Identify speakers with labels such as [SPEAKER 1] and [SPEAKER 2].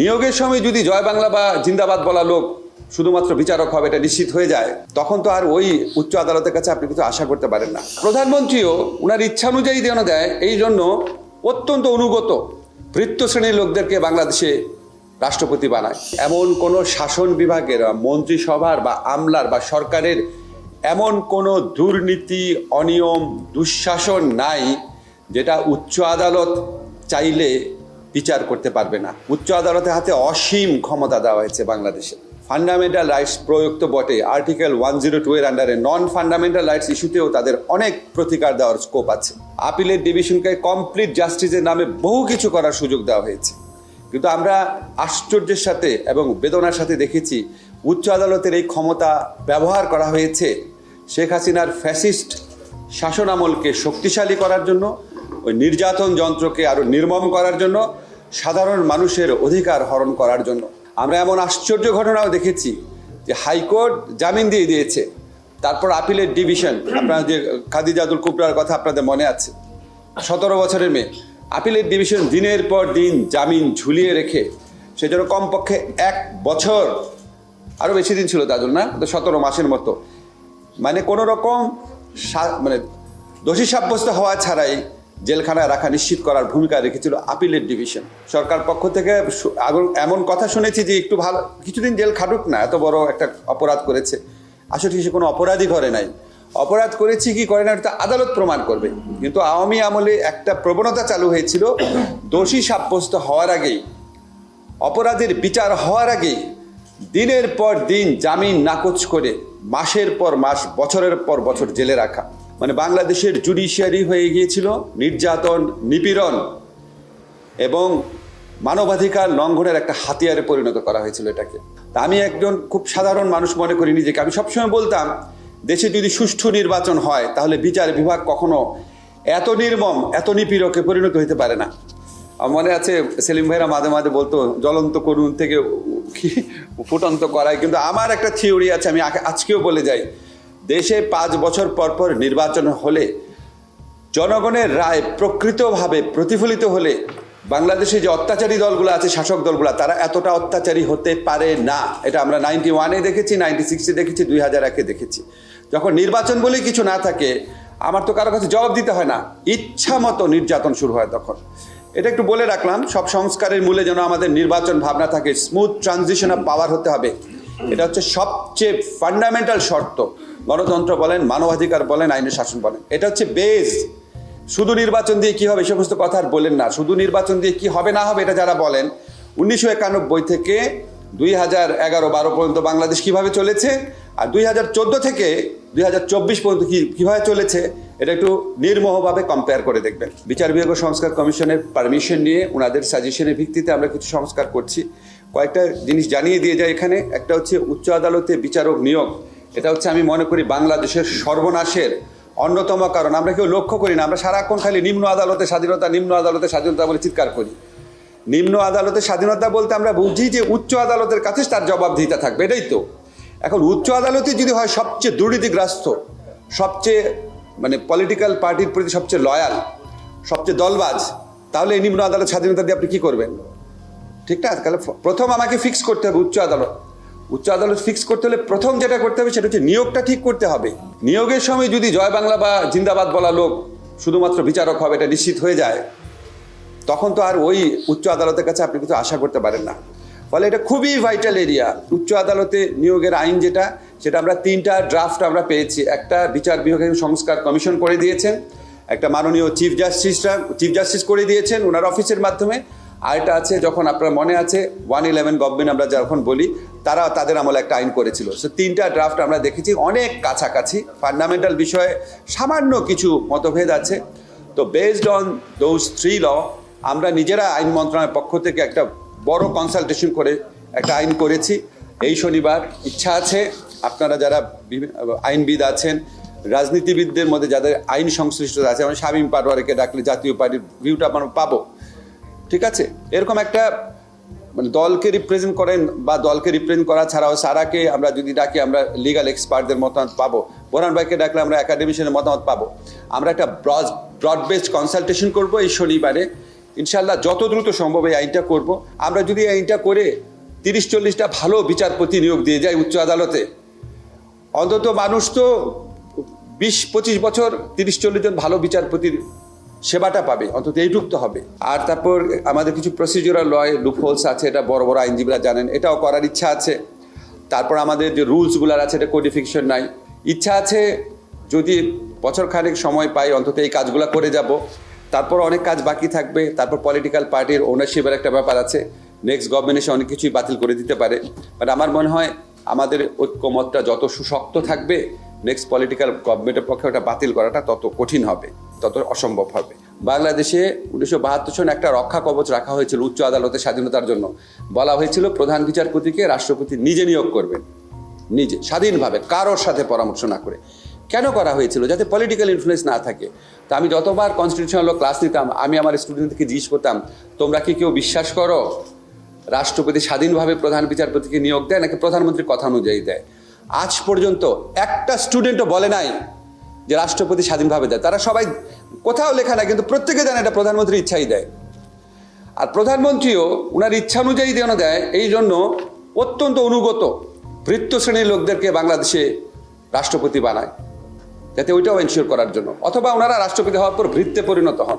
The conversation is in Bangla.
[SPEAKER 1] নিয়োগের সময় যদি জয় বাংলা বা জিন্দাবাদ বলা লোক শুধুমাত্র বিচারক হবে, এটা নিশ্চিত হয়ে যায়, তখন তো আর ওই উচ্চ আদালতের কাছে আপনি কিছু আশা করতে পারেন না। প্রধানমন্ত্রীও ওনার ইচ্ছা অনুযায়ী দেন দেয়, এই জন্য অত্যন্ত অনুগত বৃত্ত শ্রেণির লোকদেরকে বাংলাদেশে রাষ্ট্রপতি বানায়। এমন কোনো শাসন বিভাগের মন্ত্রিসভার বা আমলার বা সরকারের এমন কোনো দুর্নীতি, অনিয়ম, দুঃশাসন নাই, যেটা উচ্চ আদালত চাইলে বিচার করতে পারবে না। উচ্চ আদালতের হাতে অসীম ক্ষমতা দেওয়া হয়েছে বাংলাদেশে। ফান্ডামেন্টাল রাইটস প্রয়োগ তো বটে আর্টিকেল ওয়ান জিরো টু এর আন্ডারে নন ফান্ডামেন্টাল রাইটস ইস্যুতেও তাদের অনেক প্রতিকার দেওয়ার স্কোপ আছে। আপিলের ডিভিশনকে কমপ্লিট জাস্টিসের নামে বহু কিছু করার সুযোগ দেওয়া হয়েছে। কিন্তু আমরা আশ্চর্যের সাথে এবং বেদনার সাথে দেখেছি, উচ্চ আদালতের এই ক্ষমতা ব্যবহার করা হয়েছে শেখ হাসিনার ফ্যাসিস্ট শাসনামলকে শক্তিশালী করার জন্য, ওই নির্যাতন যন্ত্রকে আরও নির্মম করার জন্য সাধারণ মানুষের অধিকার হরণ করার জন্য। আমরা এমন আশ্চর্য ঘটনাও দেখেছি যে হাইকোর্ট জামিন দিয়ে দিয়েছে। তারপর আপিলের ডিভিশন, আপনার যে খাদিজাদুল কুবরার কথা আপনাদের মনে আছে। সতেরো বছরের মেয়ে। আপিলের ডিভিশন দিনের পর দিন জামিন ঝুলিয়ে রেখে সেজন্য কমপক্ষে এক বছর আরও বেশি দিন ছিল তাজুল, না? তো সতেরো মাসের মতো। মানে কোনো রকম মানে দোষী সাব্যস্ত হওয়া ছাড়াই জেলখানায় রাখা নিশ্চিত করার ভূমিকা রেখেছিল আপিলের ডিভিশন। সরকার পক্ষ থেকে এমন কথা শুনেছি যে একটু ভালো কিছুদিন জেল খাটুক না, এত বড় একটা অপরাধ করেছে। আসলে সে কোনো অপরাধই করে নাই। অপরাধ করেছি কি করে না, এটা আদালত প্রমাণ করবে। কিন্তু আওয়ামী আমলে একটা প্রবণতা চালু হয়েছিল, দোষী সাব্যস্ত হওয়ার আগেই, অপরাধের বিচার হওয়ার আগেই, দিনের পর দিন জামিন নাকচ করে, মাসের পর মাস, বছরের পর বছর জেলে রাখা। মানে বাংলাদেশের জুডিশিয়ারি হয়ে গিয়েছিল নির্যাতন, নিপীড়ন এবং মানবাধিকার লঙ্ঘনের একটা হাতিয়ারে পরিণত করা হয়েছিল এটাকে। তা আমি একজন খুব সাধারণ মানুষ মনে করি নিজেকে। আমি সবসময় বলতাম, দেশে যদি সুষ্ঠু নির্বাচন হয়, তাহলে বিচার বিভাগ কখনো এত নির্মম, এত নিপীড়কে পরিণত হতে পারে না। আমার মনে আছে, সেলিম ভাইরা মাঝে মাঝে বলতো, জ্বলন্ত করুন থেকে ফুটন্ত করায়। কিন্তু আমার একটা থিওরি আছে, আমি আজকেও বলে যাই। দেশে পাঁচ বছর পর পর নির্বাচন হলে জনগণের রায় প্রকৃতভাবে প্রতিফলিত হলে বাংলাদেশে যে অত্যাচারী দলগুলো আছে, শাসক দলগুলো, তারা এতটা অত্যাচারী হতে পারে না। এটা আমরা নাইনটি ওয়ানে দেখেছি নাইনটি সিক্সে দেখেছি, দুই হাজার একে দেখেছি। যখন নির্বাচন বলেই কিছু না থাকে, আমার তো কারও কাছে জবাব দিতে হয় না। ইচ্ছা মতো নির্যাতন শুরু হয় তখন। এটা একটু বলে রাখলাম, সব সংস্কারের মূলে যেন আমাদের নির্বাচন ভাবনা থাকে স্মুথ ট্রানজিশন অফ পাওয়ার হতে হবে। এটা হচ্ছে সবচেয়ে ফান্ডামেন্টাল শর্ত। গণতন্ত্র বলেন, মানবাধিকার বলেন, আইনের শাসন বলেন। এটা হচ্ছে বেজ শুধু নির্বাচন দিয়ে কি হবে এই সমস্ত কথা আর বলেন না। শুধু নির্বাচন দিয়ে কি হবে না হবে এটা যারা বলেন, উনিশশো একানব্বই থেকে দুই হাজার এগারো বারো পর্যন্ত বাংলাদেশ কীভাবে চলেছে আর দুই হাজার চোদ্দ থেকে দুই হাজার চব্বিশ পর্যন্ত কি, কীভাবে চলেছে, এটা একটু নির্মোহভাবে কম্পেয়ার করে দেখবেন। বিচার বিভাগ সংস্কার কমিশনের পারমিশন নিয়ে ওনাদের সাজেশনের ভিত্তিতে আমরা কিছু সংস্কার করছি। কয়েকটা জিনিস জানিয়ে দিয়ে যায় এখানে। একটা হচ্ছে উচ্চ আদালতে বিচারক নিয়োগ। এটা হচ্ছে আমি মনে করি বাংলাদেশের সর্বনাশের অন্যতম কারণ। আমরা কেউ লক্ষ্য করি না। আমরা সারাক্ষণ খালি নিম্ন আদালতে স্বাধীনতা, নিম্ন আদালতে স্বাধীনতা বলে চিৎকার করি। নিম্ন আদালতের স্বাধীনতা বলতে আমরা বুঝি যে উচ্চ আদালতের কাছে তার জবাবদিহিতা থাকবে। এটাই তো। এখন উচ্চ আদালতে যদি হয় সবচেয়ে দুর্নীতিগ্রস্ত, সবচেয়ে মানে পলিটিক্যাল পার্টির প্রতি সবচেয়ে লয়াল সবচেয়ে দলবাজ, তাহলে এই নিম্ন আদালত স্বাধীনতা দিয়ে আপনি কী করবেন? ঠিক না? তাহলে প্রথম আমাকে ফিক্স করতে হবে উচ্চ আদালত। উচ্চ আদালত ফিক্স করতে হলে প্রথম যেটা করতে হবে সেটা হচ্ছে নিয়োগটা ঠিক করতে হবে। নিয়োগের সময় যদি জয় বাংলা বা জিন্দাবাদ বলা লোক শুধুমাত্র বিচারক হবে, এটা নিশ্চিত হয়ে যায়, তখন তো আর ওই উচ্চ আদালতের কাছে আপনি কিছু আশা করতে পারেন না। ফলে এটা খুবই ভাইটাল এরিয়া উচ্চ আদালতে নিয়োগের আইন যেটা, সেটা আমরা তিনটা ড্রাফট আমরা পেয়েছি। একটা বিচার বিভাগের সংস্কার কমিশন করে দিয়েছেন, একটা মাননীয় চিফ জাস্টিসরা চিফ জাস্টিস করে দিয়েছেন, ওনার অফিসের মাধ্যমে। আর এটা আছে, যখন আপনার মনে আছে ওয়ান ইলেভেন গভর্নমেন্ট আমরা যখন বলি, তারা তাদের আমলে একটা আইন করেছিল। সো তিনটা ড্রাফট আমরা দেখেছি, অনেক কাছাকাছি। ফান্ডামেন্টাল বিষয়ে সামান্য কিছু মতভেদ আছে। তো based on those three law আমরা নিজেরা আইন মন্ত্রণালয়ের পক্ষ থেকে একটা বড় কনসালটেশন করে একটা আইন করেছি। এই শনিবার ইচ্ছা আছে, আপনারা যারা আইনবিদ আছেন, রাজনীতিবিদদের মধ্যে যাদের আইন সংশ্লিষ্টতা আছে আমরা শামীম পাটোয়ারিকে ডাকলে জাতীয় পার্টির ভিউটা আমরা পাবো। ঠিক আছে? এরকম একটা মানে দলকে রিপ্রেজেন্ট করেন বা দলকে রিপ্রেজেন্ট করা ছাড়াও সারাকে আমরা যদি ডাকি, আমরা লিগাল এক্সপার্টদের মতামত পাবো। বোরান ভাইকে ডাকলে আমরা একাডেমিশনের মতামত পাবো। আমরা একটা ব্রড ব্রড বেসড কনসালটেশন করব এই শনিবারে। ইনশাল্লাহ যত দ্রুত সম্ভব এই আইনটা করব। আমরা যদি আইনটা করে তিরিশ চল্লিশটা ভালো বিচারপতি নিয়োগ দিয়ে যাই উচ্চ আদালতে। অন্তত মানুষ তো বিশ পঁচিশ বছর তিরিশ চল্লিশ জন ভালো বিচারপতির সেবাটা পাবে, অন্তত এইটুক তো হবে। আর তারপর আমাদের কিছু প্রসিডিউরাল লয় লুপহোলস আছে, এটা বড় বড় আইনজীবীরা জানেন, এটাও করার ইচ্ছা আছে। তারপর আমাদের যে রুলসগুলার আছে, এটা কোডিফিকেশন নাই। ইচ্ছা আছে, যদি বছর খানেক সময় পাই, অন্তত এই কাজগুলো করে যাব। তারপর অনেক কাজ বাকি থাকবে, তারপর পলিটিক্যাল পার্টির ওনারশিপের একটা ব্যাপার আছে। নেক্সট গভর্নমেন্ট এসে অনেক কিছুই বাতিল করে দিতে পারে। বাট আমার মনে হয়, আমাদের ঐক্যমতটা যত সুশক্ত থাকবে নেক্সট পলিটিক্যাল গভর্নমেন্টের পক্ষে ওটা বাতিল করাটা তত কঠিন হবে। তত অসম্ভব হবে। বাংলাদেশে উনিশশো বাহাত্তর সনে একটা রক্ষা কবচ রাখা হয়েছিল উচ্চ আদালতের স্বাধীনতার জন্য। বলা হয়েছিল, প্রধান বিচারপতিকে রাষ্ট্রপতি নিজে নিয়োগ করবেন। নিজে, স্বাধীনভাবে, কারোর সাথে পরামর্শ না করে। কেন করা হয়েছিল? যাতে পলিটিক্যাল ইনফ্লুয়েন্স না থাকে। তা আমি যতবার কনস্টিটিউশনাল ক্লাস নিতাম, আমি আমার স্টুডেন্টকে জিজ্ঞেস করতাম, তোমরা কি কেউ বিশ্বাস করো? রাষ্ট্রপতি স্বাধীনভাবে প্রধান বিচারপতিকে নিয়োগ দেয় নাকি প্রধানমন্ত্রীর কথা অনুযায়ী দেয়? আজ পর্যন্ত একটা স্টুডেন্টও বলে নাই যে রাষ্ট্রপতি স্বাধীনভাবে দেয়। তারা সবাই কোথাও লেখা নাই, কিন্তু প্রত্যেকে জানে এটা প্রধানমন্ত্রী ইচ্ছাই দেয়। আর প্রধানমন্ত্রীও ওনার ইচ্ছা অনুযায়ী যেন দেয়, এই জন্য অত্যন্ত অনুগত বৃত্ত শ্রেণির লোকদেরকে বাংলাদেশে রাষ্ট্রপতি বানায়, যাতে ওইটাও এনশিওর করার জন্য। অথবা ওনারা রাষ্ট্রপতি হওয়ার পর ভৃত্যে পরিণত হন।